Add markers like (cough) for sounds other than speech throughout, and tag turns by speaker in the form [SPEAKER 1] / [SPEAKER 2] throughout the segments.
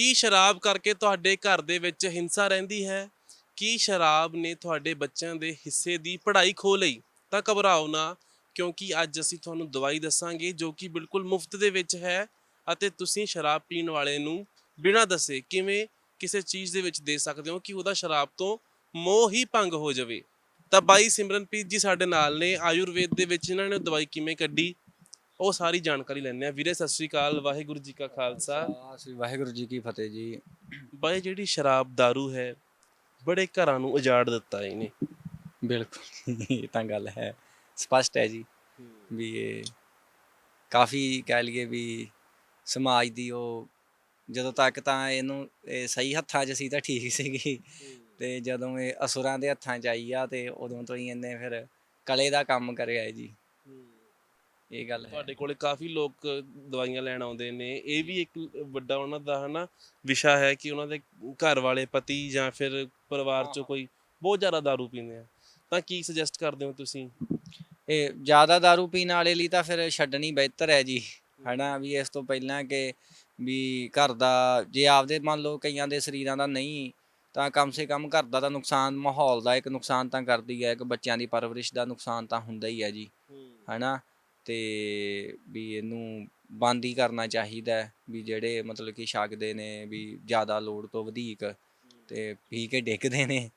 [SPEAKER 1] ਕੀ ਸ਼ਰਾਬ ਕਰਕੇ ਤੁਹਾਡੇ ਘਰ ਦੇ ਵਿੱਚ ਹਿੰਸਾ ਰਹਿੰਦੀ ਹੈ? ਕੀ ਸ਼ਰਾਬ ਨੇ ਤੁਹਾਡੇ ਬੱਚਿਆਂ ਦੇ ਹਿੱਸੇ ਦੀ ਪੜ੍ਹਾਈ ਖੋ ਲਈ? ਤਾਂ ਘਬਰਾਓ ਨਾ, ਕਿਉਂਕਿ ਅੱਜ ਅਸੀਂ ਤੁਹਾਨੂੰ ਦਵਾਈ ਦੱਸਾਂਗੇ ਜੋ ਕਿ ਬਿਲਕੁਲ ਮੁਫਤ ਦੇ ਵਿੱਚ ਹੈ ਅਤੇ ਤੁਸੀਂ ਸ਼ਰਾਬ ਪੀਣ ਵਾਲੇ ਨੂੰ ਬਿਨਾਂ ਦੱਸੇ ਕਿਵੇਂ ਕਿਸੇ ਚੀਜ਼ ਦੇ ਵਿੱਚ ਦੇ ਸਕਦੇ ਹੋ ਕਿ ਉਹਦਾ ਸ਼ਰਾਬ ਤੋਂ ਮੋਹ ਹੀ ਭੰਗ ਹੋ ਜਾਵੇ? ਤਾਂ ਬਾਈ ਸਿਮਰਨਪ੍ਰੀਤ ਜੀ ਸਾਡੇ ਨਾਲ ਨੇ, ਆਯੁਰਵੇਦ ਦੇ ਵਿੱਚ ਇਹਨਾਂ ਨੇ ਦਵਾਈ ਕਿਵੇਂ ਕੱਢੀ? ਉਹ ਸਾਰੀ ਜਾਣਕਾਰੀ ਲੈਣੇ ਆ ਵੀਰੇ ਸਤਿ ਸ੍ਰੀ ਅਕਾਲ ਵਾਹਿਗੁਰੂ ਜੀ ਕਾ ਖਾਲਸਾ।
[SPEAKER 2] ਸ੍ਰੀ ਵਾਹਿਗੁਰੂ ਜੀ ਕੀ ਫਤਿਹ ਜੀ।
[SPEAKER 1] ਬਾਈ ਜਿਹੜੀ ਸ਼ਰਾਬ दारू ਹੈ ਬੜੇ ਘਰਾਂ ਨੂੰ ਉਜਾੜ ਦਿੱਤਾ ਇਹਨੇ।
[SPEAKER 2] ਬਿਲਕੁਲ ਇਹ ਤਾਂ ਗੱਲ ਹੈ। ਸਪਸ਼ਟ ਹੈ ਜੀ ਵੀ ਇਹ ਕਾਫੀ ਕਹਿ ਲਈਏ ਵੀ ਸਮਾਜ ਦੀ ਉਹ ਜਦੋਂ ਤੱਕ ਤਾਂ ਇਹਨੂੰ ਇਹ ਸਹੀ ਹੱਥਾਂ 'ਚ ਸੀ ਤਾਂ ਠੀਕ ਸੀਗੀ। ਤੇ ਜਦੋਂ ਇਹ ਅਸੁਰਾਂ ਦੇ ਹੱਥਾਂ 'ਚ ਆਈ ਆ ਤੇ ਉਦੋਂ ਤੋਂ ਹੀ ਇਹਨੇ ਫਿਰ ਕਲੇ ਦਾ ਕੰਮ ਕਰਿਆ ਹੈ ਜੀ। ਇਹ ਗੱਲ ਹੈ
[SPEAKER 1] ਤੁਹਾਡੇ ਕੋਲੇ ਕਾਫੀ ਲੋਕ ਦਵਾਈਆਂ ਲੈਣ ਆਉਂਦੇ ਨੇ ਇਹ ਵੀ ਇੱਕ ਵੱਡਾ ਉਹਨਾਂ ਦਾ ਹਨਾ ਵਿਸ਼ਾ ਹੈ ਕਿ ਉਹਨਾਂ ਦੇ ਘਰ ਵਾਲੇ ਪਤੀ ਜਾਂ ਫਿਰ ਪਰਿਵਾਰ ਚੋਂ ਕੋਈ ਬਹੁਤ ਜ਼ਿਆਦਾ दारू ਪੀਂਦੇ ਆ ਤਾਂ ਕੀ ਸੁਜੈਸਟ ਕਰਦੇ ਹੋ ਤੁਸੀਂ
[SPEAKER 2] ਇਹ ਜ਼ਿਆਦਾ दारू ਪੀਣ ਵਾਲੇ ਲਈ ਤਾਂ ਫਿਰ ਛੱਡਣੀ ਬਿਹਤਰ ਹੈ ਜੀ ਹਨਾ ਵੀ ਇਸ ਤੋਂ ਪਹਿਲਾਂ ਕਿ ਵੀ ਘਰ ਦਾ ਜੇ ਆਪਦੇ ਮੰਨ ਲਓ ਕਈਆਂ ਦੇ ਸਰੀਰਾਂ ਦਾ ਨਹੀਂ ਤਾਂ ਕਮ ਸੇ ਕਮ ਘਰ ਦਾ ਤਾਂ ਨੁਕਸਾਨ ਮਾਹੌਲ ਦਾ ਇੱਕ ਨੁਕਸਾਨ ਤਾਂ ਕਰਦੀ ਹੈ ਇੱਕ ਬੱਚਿਆਂ ਦੀ ਪਰਵਰਿਸ਼ ਦਾ ਨੁਕਸਾਨ ਤਾਂ ਹੁੰਦਾ ਹੀ ਹੈ ਜੀ ਹਨਾ ਤੇ ਵੀ ਇਹਨੂੰ ਬੰਦ ਹੀ ਕਰਨਾ ਚਾਹੀਦਾ ਹੈ ਵੀ ਜਿਹੜੇ ਮਤਲਬ ਕਿ ਛਕਦੇ ਨੇ ਵੀ ਜ਼ਿਆਦਾ ਲੋੜ ਤੋਂ ਵਧੇਕ ਤੇ ਪੀ ਕੇ ਡਿੱਗਦੇ ਨੇ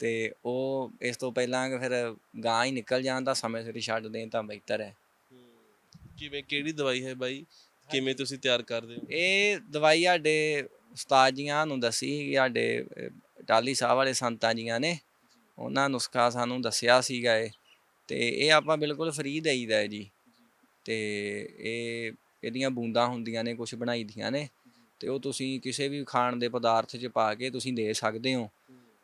[SPEAKER 2] ਤੇ ਉਹ ਇਸ ਤੋਂ ਪਹਿਲਾਂ ਕਿ ਫਿਰ ਗਾਂ ਹੀ ਨਿਕਲ ਜਾਣ ਤਾਂ ਸਮੇਂ ਸਿਰ ਛੱਡ ਦੇਣ ਤਾਂ ਬਿਹਤਰ ਹੈ।
[SPEAKER 1] ਕਿਵੇਂ ਕਿਹੜੀ ਦਵਾਈ ਹੈ ਬਾਈ? ਕਿਵੇਂ ਤੁਸੀਂ ਤਿਆਰ ਕਰਦੇ ਹੋ?
[SPEAKER 2] ਇਹ ਦਵਾਈ ਸਾਡੇ ਉਸਤਾਦ ਜੀਆਂ ਨੂੰ ਦੱਸੀ ਸੀ, ਸਾਡੇ ਟਾਲੀ ਸਾਹਿਬ ਵਾਲੇ ਸੰਤਾਂ ਜੀਆਂ ਨੇ। ਉਹਨਾਂ ਨੁਸਖਾ ਸਾਨੂੰ ਦੱਸਿਆ ਸੀਗਾ ਇਹ ਤੇ ਇਹ ਆਪਾਂ ਬਿਲਕੁਲ ਫ੍ਰੀ ਦੇਈਦਾ ਹੈ ਜੀ। ਤੇ ਇਹ, ਇਹਦੀਆਂ ਬੂੰਦਾਂ ਹੁੰਦੀਆਂ ਨੇ ਕੁਝ ਬਣਾਈ ਦੀਆਂ ਨੇ ਤੇ ਉਹ ਤੁਸੀਂ ਕਿਸੇ ਵੀ ਖਾਣ ਦੇ ਪਦਾਰਥ 'ਚ ਪਾ ਕੇ ਤੁਸੀਂ ਦੇ ਸਕਦੇ ਹੋ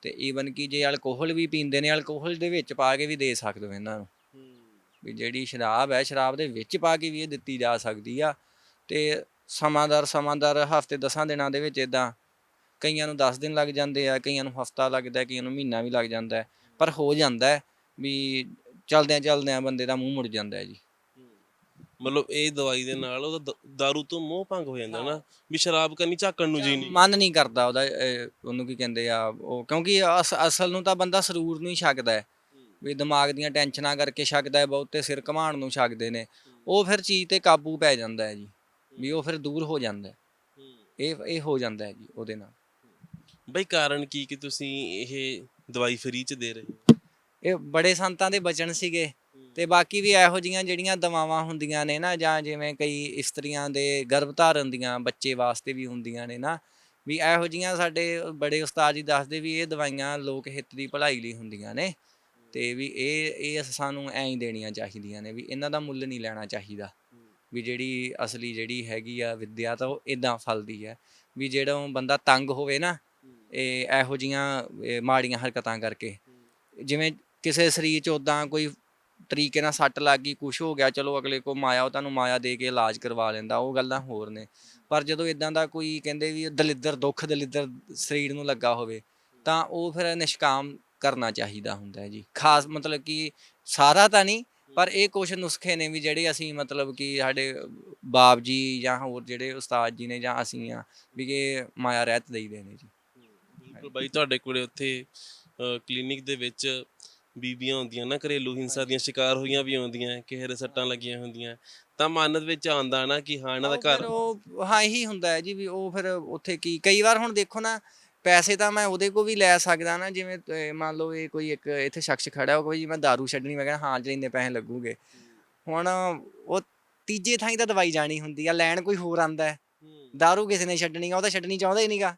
[SPEAKER 2] ਤੇ ਈਵਨ ਕਿ ਜੇ ਅਲਕੋਹਲ ਵੀ ਪੀਂਦੇ ਨੇ ਅਲਕੋਹਲ ਦੇ ਵਿੱਚ ਪਾ ਕੇ ਵੀ ਦੇ ਸਕਦੇ ਹੋ ਇਹਨਾਂ ਨੂੰ। ਵੀ ਜਿਹੜੀ ਸ਼ਰਾਬ ਹੈ, ਸ਼ਰਾਬ ਦੇ ਵਿੱਚ ਪਾ ਕੇ ਵੀ ਇਹ ਦਿੱਤੀ ਜਾ ਸਕਦੀ ਆ ਤੇ ਸਮਾਂਦਰ ਸਮਾਂਦਰ ਹਫ਼ਤੇ 10 ਦਿਨਾਂ ਦੇ ਵਿੱਚ ਇਦਾਂ ਕਈਆਂ ਨੂੰ 10 ਦਿਨ ਲੱਗ ਜਾਂਦੇ ਆ, ਕਈਆਂ ਨੂੰ ਹਫਤਾ ਲੱਗਦਾ ਕਈਆਂ ਨੂੰ ਮਹੀਨਾ ਵੀ ਲੱਗ ਜਾਂਦਾ ਪਰ ਹੋ ਜਾਂਦਾ ਵੀ ਚਲਦਿਆਂ ਚਲਦਿਆਂ ਬੰਦੇ ਦਾ ਮੂੰਹ ਮੁੜ ਜਾਂਦਾ ਜੀ।
[SPEAKER 1] ਮਤਲਬ ਇਹ ਦਵਾਈ ਦੇ ਨਾਲ ਉਹਦਾ ਦ- दारू ਤੋਂ ਮੋਹ ਭੰਗ ਹੋ ਜਾਂਦਾ ਨਾ ਵੀ ਸ਼ਰਾਬ ਕਰਨੀ ਝਾਕਣ ਨੂੰ ਜੀ ਨਹੀਂ।
[SPEAKER 2] ਮਨ ਨਹੀਂ ਕਰਦਾ ਉਹਦਾ ਉਹਨੂੰ ਕੀ ਕਹਿੰਦੇ ਆ ਉਹ ਕਿਉਂਕਿ ਅਸ- ਅਸਲ ਨੂੰ ਤਾਂ ਬੰਦਾ ਸਰੂਰ ਨੂੰ ਹੀ ਛਕਦਾ ਹੈ। ਵੀ ਦਿਮਾਗ ਦੀਆਂ ਟੈਨਸ਼ਨਾਂ ਕਰਕੇ ਛਕਦਾ ਹੈ ਬਹੁਤੇ ਸਿਰ ਘਮਾਣ ਨੂੰ ਛਕਦੇ ਨੇ। ਉਹ ਫਿਰ ਚੀਜ਼ ਤੇ ਕਾਬੂ ਪੈ ਜਾਂਦਾ ਹੈ ਜੀ ਵੀ ਉਹ ਫਿਰ ਦੂਰ ਹੋ ਜਾਂਦਾ ਹੈ। ਇਹ ਇਹ ਹੋ ਜਾਂਦਾ ਹੈ ਜੀ ਉਹਦੇ ਨਾਲ।
[SPEAKER 1] ਬਈ ਕਾਰਨ ਕੀ ਕਿ ਤੁਸੀਂ ਇਹ ਦਵਾਈ ਫ੍ਰੀ ਚ ਦੇ ਰਹੇ ਹੋ?
[SPEAKER 2] ਇਹ ਬੜੇ ਸੰਤਾਂ ਦੇ ਬਚਨ ਸੀਗੇ। ਤੇ ਬਾਕੀ ਵੀ ਇਹੋ ਜੀਆਂ ਜਿਹੜੀਆਂ ਦਵਾਵਾਂ ਹੁੰਦੀਆਂ ਨੇ ਨਾ, ਜਾਂ ਜਿਵੇਂ ਕਈ ਇਸਤਰੀਆਂ ਦੇ ਗਰਭ ਧਾਰਨ ਦੀਆਂ ਬੱਚੇ ਵਾਸਤੇ ਵੀ ਹੁੰਦੀਆਂ ਨੇ ਨਾ, ਵੀ ਇਹੋ ਜੀਆਂ ਸਾਡੇ ਬੜੇ ਉਸਤਾਦ ਜੀ ਦੱਸਦੇ ਵੀ ਇਹ ਦਵਾਈਆਂ ਲੋਕ ਹਿੱਤ ਦੀ ਭਲਾਈ ਲਈ ਹੁੰਦੀਆਂ ਨੇ, ਤੇ ਵੀ ਇਹ ਇਹ ਸਾਨੂੰ ਐਂ ਹੀ ਦੇਣੀਆਂ ਚਾਹੀਦੀਆਂ ਨੇ ਵੀ ਇਹਨਾਂ ਦਾ ਮੁੱਲ ਨਹੀਂ ਲੈਣਾ ਚਾਹੀਦਾ, ਵੀ ਜਿਹੜੀ ਅਸਲੀ ਜਿਹੜੀ ਹੈਗੀ ਆ ਵਿਦਿਆ ਤਾਂ ਉਹ ਇਦਾਂ ਫਲਦੀ ਹੈ, ਵੀ ਜਿਹੜਾ ਬੰਦਾ ਤੰਗ ਹੋਵੇ ਨਾ, ਇਹ ਇਹੋ ਜੀਆਂ ਮਾੜੀਆਂ ਹਰਕਤਾਂ ਕਰਕੇ, ਜਿਵੇਂ ਕਿਸੇ ਸਰੀਰ 'ਚ ਉਦਾਂ ਕੋਈ ਤਰੀਕੇ ਨਾਲ ਸੱਟ ਲੱਗ ਗਈ ਕੁਝ ਹੋ ਗਿਆ, ਚਲੋ ਅਗਲੇ ਕੋ ਮਾਇਆ, ਉਹ ਤੁਹਾਨੂੰ ਮਾਇਆ ਦੇ ਕੇ ਇਲਾਜ ਕਰਵਾ ਲੈਂਦਾ, ਉਹ ਗੱਲਾਂ ਹੋਰ ਨੇ। ਪਰ ਜਦੋਂ ਇਦਾਂ ਦਾ ਕੋਈ ਕਹਿੰਦੇ ਵੀ ਦਲਿੱਦਰ, ਦੁੱਖ ਦਲਿੱਦਰ ਸਰੀਰ ਨੂੰ ਲੱਗਾ ਹੋਵੇ, ਤਾਂ ਉਹ ਫਿਰ ਨਿਸ਼ਕਾਮ ਕਰਨਾ ਚਾਹੀਦਾ ਹੁੰਦਾ ਹੈ ਜੀ। ਖਾਸ ਮਤਲਬ ਕਿ ਸਾਰਾ ਤਾਂ ਨਹੀਂ, ਪਰ ਇਹ ਕੁਝ ਨੁਸਖੇ ਨੇ ਵੀ ਜਿਹੜੇ ਅਸੀਂ ਮਤਲਬ ਕਿ ਸਾਡੇ ਬਾਪ ਜੀ ਜਾਂ ਹੋਰ ਜਿਹੜੇ ਉਸਤਾਦ ਜੀ ਨੇ ਜਾਂ ਅਸੀਂ ਆ ਵੀ ਇਹ ਮਾਇਆ ਰਹਿਤ ਦੇਈਦੇ ਨੇ ਜੀ।
[SPEAKER 1] ਬਿਲਕੁਲ ਬਾਈ, ਤੁਹਾਡੇ ਕੋਲੇ ਉੱਥੇ ਕਲੀਨਿਕ ਦੇ ਵਿੱਚ ਬੀਬੀਆਂ ਹੁੰਦੀਆਂ ਨਾ ਘਰੇਲੂ ਹਿੰਸਾ ਦੀਆਂ ਸ਼ਿਕਾਰ ਹੋਈਆਂ ਵੀ ਆਉਂਦੀਆਂ ਕਿਸੇ ਦੇ ਸੱਟਾਂ ਲੱਗੀਆਂ ਹੁੰਦੀਆਂ ਤਾਂ ਮਨ ਦੇ ਵਿੱਚ ਆਉਂਦਾ ਨਾ ਕਿ ਹਾਂ ਇਹਨਾਂ ਦਾ
[SPEAKER 2] ਉਹ ਫਿਰ
[SPEAKER 1] ਘਰ
[SPEAKER 2] ਉਹ ਹਾਂ ਇਹੀ ਹੁੰਦਾ ਹੈ ਜੀ ਵੀ ਉਹ ਫਿਰ ਉੱਥੇ ਕੀ ਕਈ ਵਾਰ ਹੁਣ ਦੇਖੋ ਨਾ ਪੈਸੇ ਤਾਂ ਮੈਂ ਉਹਦੇ ਕੋ ਵੀ ਲੈ ਸਕਦਾ ਨਾ ਜਿਵੇਂ ਅਹ ਮੰਨ ਲਓ ਇਹ ਕੋਈ ਇੱਕ ਇੱਥੇ ਸ਼ਖਸ ਖੜਾ ਹੋ ਕੋਈ ਜੀ ਮੈਂ दारू ਛੱਡਣੀ ਮੈਂ ਕਹਿੰਦਾ ਹਾਂ ਜੀ ਇੰਨੇ ਪੈਸੇ ਲੱਗੂਗੇ ਹੁਣ ਉਹ ਤੀਜੇ ਥਾਂ ਹੀ ਤਾਂ ਦਵਾਈ ਜਾਣੀ ਹੁੰਦੀ ਆ ਲੈਣ ਕੋਈ ਹੋਰ ਆਂਦਾ ਹੈ दारू ਕਿਸੇ ਨੇ ਛੱਡਣੀ ਆ ਉਹ ਤਾਂ ਛੱਡਣੀ ਚਾਹੁੰਦਾ ਹੀ ਨਹੀਂਗਾ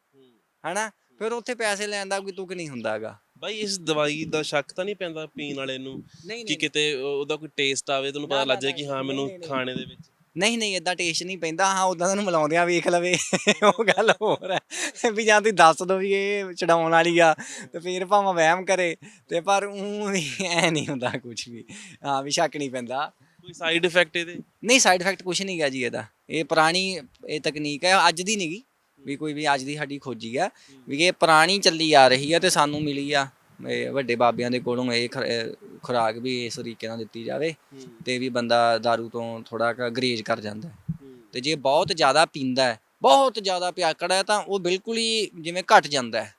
[SPEAKER 2] ਹਨਾ ਫਿਰ ਉੱਥੇ ਪੈਸੇ ਲੈਣ ਦਾ ਕੋਈ ਤੁਕ ਨਹੀਂ ਹੁੰਦਾਗਾ
[SPEAKER 1] ਬਾਈ ਇਸ ਦਵਾਈ ਦਾ ਸ਼ੱਕ ਤਾਂ ਨਹੀਂ ਪੈਂਦਾ ਪੀਣ ਵਾਲੇ ਨੂੰ
[SPEAKER 2] ਨਹੀਂ
[SPEAKER 1] ਕਿ ਕਿਤੇ ਉਹਦਾ ਕੋਈ ਟੇਸਟ ਆਵੇ ਤੁਹਾਨੂੰ ਪਤਾ ਲੱਗ ਜਾਏ ਕਿ ਹਾਂ ਮੈਨੂੰ ਖਾਣੇ ਦੇ ਵਿੱਚ।
[SPEAKER 2] ਨਹੀਂ ਨਹੀਂ ਇਦਾਂ ਟੇਸਟ ਨਹੀਂ ਪੈਂਦਾ। ਹਾਂ ਉਦਾਂ ਤੁਹਾਨੂੰ ਮਿਲਾਉਂਦਿਆਂ ਵੇਖ ਲਵੇ। (laughs) ਉਹ ਗੱਲ ਹੋਰ ਹੈ। ਵੀ ਜਾਂ ਤੁਸੀਂ ਦੱਸ ਦੋ ਵੀ ਇਹ ਚੜਾਉਣ ਵਾਲੀ ਆ ਤੇ ਫਿਰ ਭਾਵੇਂ ਵਹਿਮ ਕਰੇ। ਤੇ ਪਰ ਉਹ ਐ ਨਹੀਂ ਹੁੰਦਾ ਕੁਝ ਵੀ। ਹਾਂ ਵੀ ਸ਼ੱਕ ਨਹੀਂ ਪੈਂਦਾ।
[SPEAKER 1] ਕੋਈ ਸਾਈਡ ਇਫੈਕਟ ਇਹਦੇ?
[SPEAKER 2] ਨਹੀਂ ਸਾਈਡ ਇਫੈਕਟ ਕੁਝ ਨਹੀਂ ਗਾ ਜੀ ਇਹਦਾ। ਇਹ ਪੁਰਾਣੀ ਇਹ ਤਕਨੀਕ ਹੈ ਅੱਜ ਦੀ ਨਹੀਂਗੀ ਵੀ ਕੋਈ ਵੀ ਅੱਜ ਦੀ ਸਾਡੀ ਖੋਜੀ ਆ ਵੀ ਇਹ ਪੁਰਾਣੀ ਚੱਲੀ ਆ ਰਹੀ ਆ ਤੇ ਸਾਨੂੰ ਮਿਲੀ ਆ ਇਹ ਵੱਡੇ ਬਾਬਿਆਂ ਦੇ ਕੋਲੋਂ ਇਹ ਖੁਰ- ਇਹ ਖੁਰਾਕ ਵੀ ਇਸ ਤਰੀਕੇ ਨਾਲ ਦਿੱਤੀ ਜਾਵੇ ਤੇ ਵੀ ਬੰਦਾ दारू ਤੋਂ ਥੋੜਾ ਕ ਗਰੇਜ ਕਰ ਜਾਂਦਾ ਹੈ। ਤੇ ਜੇ ਬਹੁਤ ਜ਼ਿਆਦਾ ਪੀਂਦਾ ਹੈ ਬਹੁਤ ਜ਼ਿਆਦਾ ਪਿਆਕੜ ਹੈ ਤਾਂ ਉਹ ਬਿਲਕੁਲ ਹੀ ਜਿਵੇਂ ਘਟ ਜਾਂਦਾ ਹੈ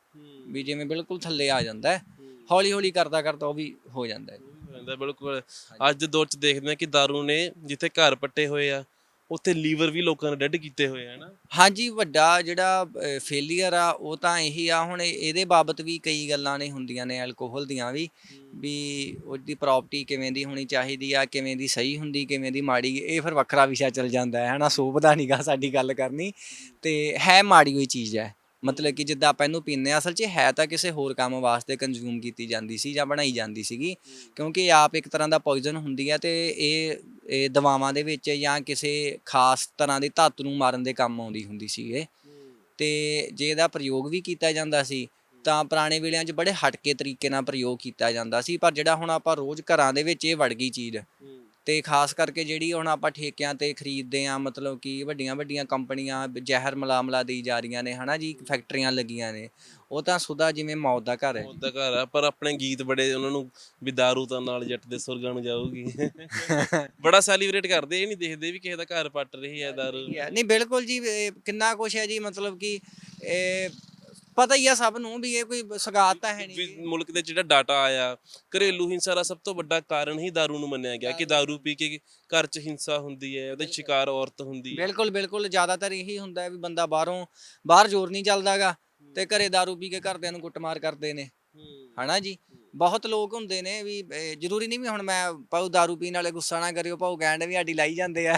[SPEAKER 2] ਵੀ ਜਿਵੇਂ ਬਿਲਕੁਲ ਥੱਲੇ ਆ ਜਾਂਦਾ ਹੈ ਹੌਲੀ ਹੌਲੀ ਕਰਦਾ ਕਰਦਾ ਉਹ ਵੀ ਹੋ ਜਾਂਦਾ ਹੈ
[SPEAKER 1] ਹੁੰਦਾ ਬਿਲਕੁਲ ਅੱਜ ਦੇ ਦੌਰ ਚ ਦੇਖਦੇ ਹਾਂ ਕਿ दारू ਨੇ ਜਿੱਥੇ ਘਰ ਪੱਟੇ ਹੋਏ ਆ ਉੱਥੇ ਲੀਵਰ ਵੀ ਲੋਕਾਂ ਨੇ ਡੈਡ ਕੀਤੇ ਹੋਏ ਆ ਹਨਾ
[SPEAKER 2] ਹਾਂਜੀ ਵੱਡਾ ਜਿਹੜਾ ਫੇਲੀਅਰ ਆ ਉਹ ਤਾਂ ਇਹੀ ਆ। ਹੁਣ ਇਹ- ਇਹਦੇ ਬਾਬਤ ਵੀ ਕਈ ਗੱਲਾਂ ਨੇ ਹੁੰਦੀਆਂ ਨੇ ਐਲਕੋਹਲ ਦੀਆਂ ਵੀ ਵੀ ਉਹਦੀ ਪ੍ਰਾਪਰਟੀ ਕਿਵੇਂ ਦੀ ਹੋਣੀ ਚਾਹੀਦੀ ਆ ਕਿਵੇਂ ਦੀ ਸਹੀ ਹੁੰਦੀ ਕਿਵੇਂ ਦੀ ਮਾੜੀ ਇਹ ਫਿਰ ਵੱਖਰਾ ਵਿਸ਼ਾ ਚੱਲ ਜਾਂਦਾ ਹੈ ਹਨਾ ਸੋਭ ਦਾ ਨਹੀਂਗਾ ਸਾਡੀ ਗੱਲ ਕਰਨੀ। ਤੇ ਹੈ ਮਾੜੀ ਹੋਈ ਚੀਜ਼ ਹੈ। ਮਤਲਬ ਕਿ ਜਿੱਦਾਂ ਆਪਾਂ ਇਹਨੂੰ ਪੀਂਦੇ ਹਾਂ, ਅਸਲ 'ਚ ਹੈ ਤਾਂ ਕਿਸੇ ਹੋਰ ਕੰਮ ਵਾਸਤੇ ਕੰਜ਼ੂਮ ਕੀਤੀ ਜਾਂਦੀ ਸੀ ਜਾਂ ਬਣਾਈ ਜਾਂਦੀ ਸੀਗੀ, ਕਿਉਂਕਿ ਇਹ ਆਪ ਇੱਕ ਤਰ੍ਹਾਂ ਦਾ ਪੋਇਜ਼ਨ ਹੁੰਦੀ ਹੈ ਤੇ ਇਹ ਇਹ ਦਵਾਵਾਂ ਦੇ ਵਿੱਚ ਜਾਂ ਕਿਸੇ ਖਾਸ ਤਰ੍ਹਾਂ ਦੇ ਧਾਤ ਨੂੰ ਮਾਰਨ ਦੇ ਕੰਮ ਆਉਂਦੀ ਹੁੰਦੀ ਸੀ ਇਹ। ਤੇ ਜੇ ਇਹਦਾ ਪ੍ਰਯੋਗ ਵੀ ਕੀਤਾ ਜਾਂਦਾ ਸੀ, ਤਾਂ ਪੁਰਾਣੇ ਵੇਲਿਆਂ 'ਚ ਬੜੇ ਹਟਕੇ ਤਰੀਕੇ ਨਾਲ ਪ੍ਰਯੋਗ ਕੀਤਾ ਜਾਂਦਾ ਸੀ, ਪਰ ਜਿਹੜਾ ਹੁਣ ਆਪਾਂ ਰੋਜ਼ ਘਰਾਂ ਦੇ ਵਿੱਚ ਇਹ ਵੜ ਗਈ ਚੀਜ਼ ਤੇ ਖਾਸ ਕਰਕੇ ਜਿਹੜੀ ਹੁਣ ਆਪਾਂ ਠੇਕਿਆਂ ਤੇ ਖਰੀਦਦੇ ਆ ਮਤਲਬ ਕਿ ਵੱਡੀਆਂ ਵੱਡੀਆਂ ਕੰਪਨੀਆਂ ਬ- ਜ਼ਹਿਰ ਮਲਾਮਲਾ ਦੇਈ ਜਾ ਰਹੀਆਂ ਨੇ ਹਨਾ ਜੀ ਫੈਕਟਰੀਆਂ ਲੱਗੀਆਂ ਨੇ ਉਹ ਤਾਂ ਸੁਦਾ ਜਿਵੇਂ ਮੌਤ ਦਾ ਘਰ ਹੈ
[SPEAKER 1] ਉਹਦਾ ਘਰ ਆ ਪਰ ਆਪਣੇ ਗੀਤ ਬੜੇ ਉਹਨਾਂ ਨੂੰ ਵੀ दारू ਤਾਂ ਨਾਲ ਜੱਟ ਦੇ ਸੁਰਗਾਂ ਨੂੰ ਜਾਊਗੀ ਬੜਾ ਸੈਲੀਬ੍ਰੇਟ ਕਰਦੇ ਇਹ ਨਹੀਂ ਦੇਖਦੇ ਵੀ ਕਿਸੇ ਦਾ ਘਰ ਪੱਟ ਰਹੀ ਹੈ दारू
[SPEAKER 2] ਹੀ ਹੈ। ਨਹੀਂ ਬਿਲਕੁਲ ਜੀ ਇਹ ਕਿੰਨਾ ਕੁਛ ਹੈ ਜੀ ਮਤਲਬ ਕਿ ਇਹ ਪਤਾ ਹੀ ਆ ਸਭ ਨੂੰ ਵੀ ਇਹ ਕੋਈ ਸਗਾਤ ਤਾਂ ਹੈ ਨਹੀਂ
[SPEAKER 1] ਵੀ
[SPEAKER 2] ਜੀ।
[SPEAKER 1] ਮੁਲਕ ਦੇ ਜਿਹੜਾ ਡਾਟਾ ਆਇਆ ਘਰੇਲੂ ਹਿੰਸਾ ਦਾ ਸਭ ਤੋਂ ਵੱਡਾ ਕਾਰਨ ਹੀ दारू ਨੂੰ ਮੰਨਿਆ ਗਿਆ ਕਿ दारू ਪੀ ਕੇ ਘਰ 'ਚ ਹਿੰਸਾ ਹੁੰਦੀ ਹੈ ਉਹਦੇ ਸ਼ਿਕਾਰ ਔਰਤ ਹੁੰਦੀ ਹੈ
[SPEAKER 2] ਬਿਲਕੁਲ ਬਿਲਕੁਲ ਜ਼ਿਆਦਾਤਰ ਇਹੀ ਹੁੰਦਾ ਹੈ ਵੀ ਬੰਦਾ ਬਾਹਰੋਂ ਬਾਹਰ ਜ਼ੋਰ ਨਹੀਂ ਚੱਲਦਾਗਾ ਤੇ ਘਰੇ दारू ਪੀ ਕੇ ਘਰਦਿਆਂ ਨੂੰ ਕੁੱਟਮਾਰ ਕਰਦੇ ਨੇ ਹਨਾ ਜੀ ਬਹੁਤ ਲੋਕ ਹੁੰਦੇ ਨੇ ਵੀ ਇਹ ਜ਼ਰੂਰੀ ਨਹੀਂ ਵੀ ਹੁਣ ਮੈਂ ਪਾਉ दारू ਪੀਣ ਵਾਲੇ ਗੁੱਸਾ ਨਾ ਕਰਿਓ ਪਾਉ ਕਹਿਣ ਵੀ ਸਾਡੀ ਲਾਈ ਜਾਂਦੇ ਆ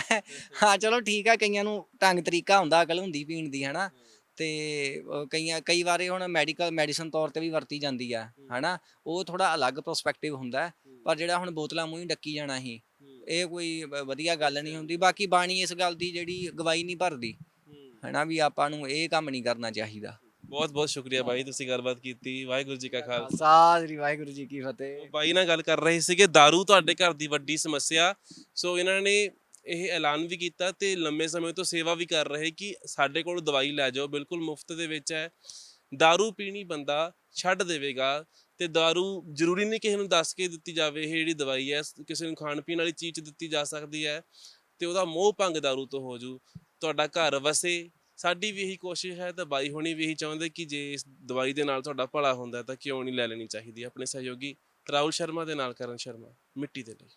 [SPEAKER 2] ਹਾਂ ਚਲੋ ਠੀਕ ਆ ਕਈਆਂ ਨੂੰ ਢੰਗ ਤਰੀਕਾ ਹੁੰਦਾ ਅਕਲ ਹੁੰਦੀ ਪੀਣ ਦੀ ਹਨਾ ਤੇ ਕਈਆਂ ਕਈ ਵਾਰੀ ਹੁਣ ਮੈਡੀਕਲ ਮੈਡੀਸਨ ਤੌਰ ਤੇ ਵੀ ਵਰਤੀ ਜਾਂਦੀ ਆ ਹਨਾ? ਉਹ ਥੋੜਾ ਅਲੱਗ ਪਰਸਪੈਕਟਿਵ ਹੁੰਦਾ ਹੈ। ਪਰ ਜਿਹੜਾ ਹੁਣ ਬੋਤਲਾਂ ਮੂੰਹ ਹੀ ਡੱਕੀ ਜਾਣਾ ਸੀ ਇਹ ਕੋਈ ਵਧੀਆ ਗੱਲ ਨਹੀਂ ਹੁੰਦੀ। ਬਾਕੀ ਬਾਣੀ ਇਸ ਗੱਲ ਦੀ ਜਿਹੜੀ ਗਵਾਹੀ ਨਹੀਂ ਭਰਦੀ ਹਨਾ ਵੀ ਆਪਾਂ ਨੂੰ ਇਹ ਕੰਮ ਨਹੀਂ ਕਰਨਾ ਚਾਹੀਦਾ।
[SPEAKER 1] ਬਹੁਤ ਬਹੁਤ ਸ਼ੁਕਰੀਆ ਬਾਈ ਤੁਸੀਂ ਗੱਲਬਾਤ ਕੀਤੀ। ਵਾਹਿਗੁਰੂ ਜੀ ਕਾ ਖਾਲਸਾ।
[SPEAKER 2] ਖਾਲਸਾ ਸ੍ਰੀ ਵਾਹਿਗੁਰੂ ਜੀ ਕੀ ਫਤਿਹ।
[SPEAKER 1] ਬਾਈ ਨਾਲ ਗੱਲ ਕਰ ਰਹੇ ਸੀਗੇ दारू ਤੁਹਾਡੇ ਘਰ ਦੀ ਵੱਡੀ ਸਮੱਸਿਆ। ਸੋ ਇਹਨਾਂ ਨੇ ਇਹ ਐਲਾਨ ਵੀ ਕੀਤਾ ਤੇ ਲੰਮੇ ਸਮੇਂ ਤੋਂ ਸੇਵਾ ਵੀ ਕਰ ਰਹੇ ਕਿ ਸਾਡੇ ਕੋਲ ਦਵਾਈ ਲੈ ਜਾਓ ਬਿਲਕੁਲ ਮੁਫਤ ਦੇ ਵਿੱਚ ਹੈ दारू ਪੀਣੀ ਬੰਦਾ ਛੱਡ ਦੇਵੇਗਾ ਤੇ दारू ਜ਼ਰੂਰੀ ਨਹੀਂ ਕਿਸੇ ਨੂੰ ਦੱਸ ਕੇ ਦਿੱਤੀ ਜਾਵੇ ਇਹ ਜਿਹੜੀ ਦਵਾਈ ਹੈ ਕਿਸੇ ਨੂੰ ਖਾਣ ਪੀਣ ਵਾਲੀ ਚੀਜ਼ 'ਚ ਦਿੱਤੀ ਜਾ ਸਕਦੀ ਹੈ ਤੇ ਉਹਦਾ ਮੋਹ ਭੰਗ दारू ਤੋਂ ਹੋ ਜੂ ਤੁਹਾਡਾ ਘਰ ਵਸੇ ਸਾਡੀ ਵੀ ਇਹੀ ਕੋਸ਼ਿਸ਼ ਹੈ ਤਾਂ ਬਾਈ ਹੋਣੀ ਵੀ ਇਹੀ ਚਾਹੁੰਦੇ ਕਿ ਜੇ ਇਸ ਦਵਾਈ ਦੇ ਨਾਲ ਤੁਹਾਡਾ ਭਲਾ ਹੁੰਦਾ ਹੈ ਤਾਂ ਕਿਉਂ ਨਹੀਂ ਲੈ ਲੈਣੀ ਚਾਹੀਦੀ ਆਪਣੇ ਸਹਿਯੋਗੀ ਰਾਹੁਲ ਸ਼ਰਮਾ ਦੇ ਨਾਲ ਕਰਨ ਸ਼ਰਮਾ ਮਿੱਟੀ ਦੇ ਲਈ